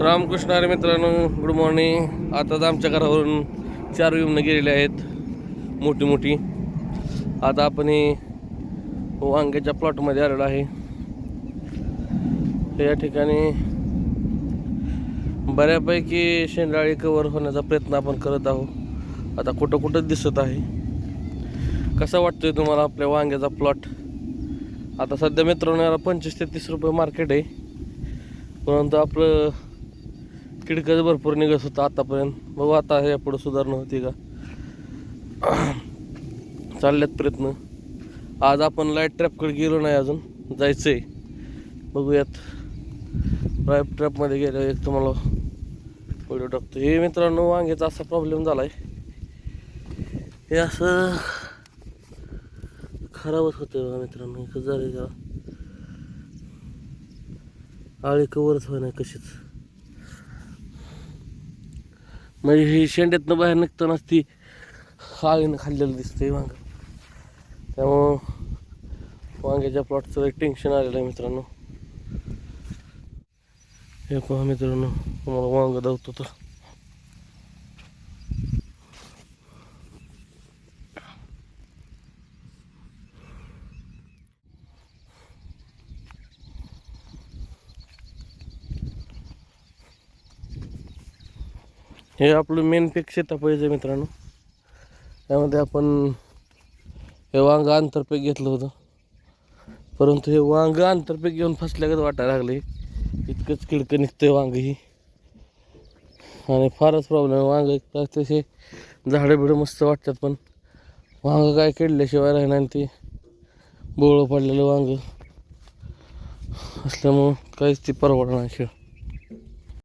रामकृष्ण अरे मित्रांनो good morning आताच आमच्या घरावरून चार विमनं गेलेले आहेत मोठी मोठी. आता आपण हे वांग्याच्या प्लॉटमध्ये आलेलो आहे. या ठिकाणी बऱ्यापैकी शेंडाळी कवर होण्याचा प्रयत्न आपण करत आहोत. आता कुठं कुठं दिसत आहे? कसा वाटतोय तुम्हाला आपल्या वांग्याचा प्लॉट आता सध्या मित्रांनो याला पंचवीस ते तीस रुपये मार्केट आहे. परंतु आपलं किडकंच भरपूर निघत होतं आतापर्यंत. बघू आता हे पुढं सुधारणा होती का? चालल्यात प्रयत्न. आज आपण लाइट ट्रॅपकडे गेलो नाही अजून. जायचं आहे बघूयात लाइट ट्रॅपमध्ये गेलो एक तुम्हाला व्हिडिओ टाकतो. हे मित्रांनो वांग्याचा असा प्रॉब्लेम झाला आहे हे असं खराबच होतं बघा मित्रांनो. कसं झालं का? आळी कवरच होणार कशीच. म्हणजे ही शेंड्यातनं बाहेर निघतानाच ती आळीनं खाल्लेलं दिसतंय वांग त्यामुळं वांग्याच्या प्लॉटचं एक टेन्शन आलेलं आहे मित्रांनो. हे पहा मित्रांनो तुम्हाला वांग धावतो तर हे आपलं मेन पीक शेताफळीचं मित्रांनो. त्यामध्ये आपण हे वांग आंतरपीक घेतलं होतं. परंतु हे वांग आंतरपीक घेऊन फसल्यागत वाटायला लागले. इतकंच किडकं निघतंय वांग ही. आणि फारच प्रॉब्लेम वांग एक तसे झाडं बिडं मस्त वाटतात पण वांग काय किडल्याशिवाय राहणार आणि ते बोळं पडलेलं वांग असल्यामुळं काहीच ती परवडणार शिवाय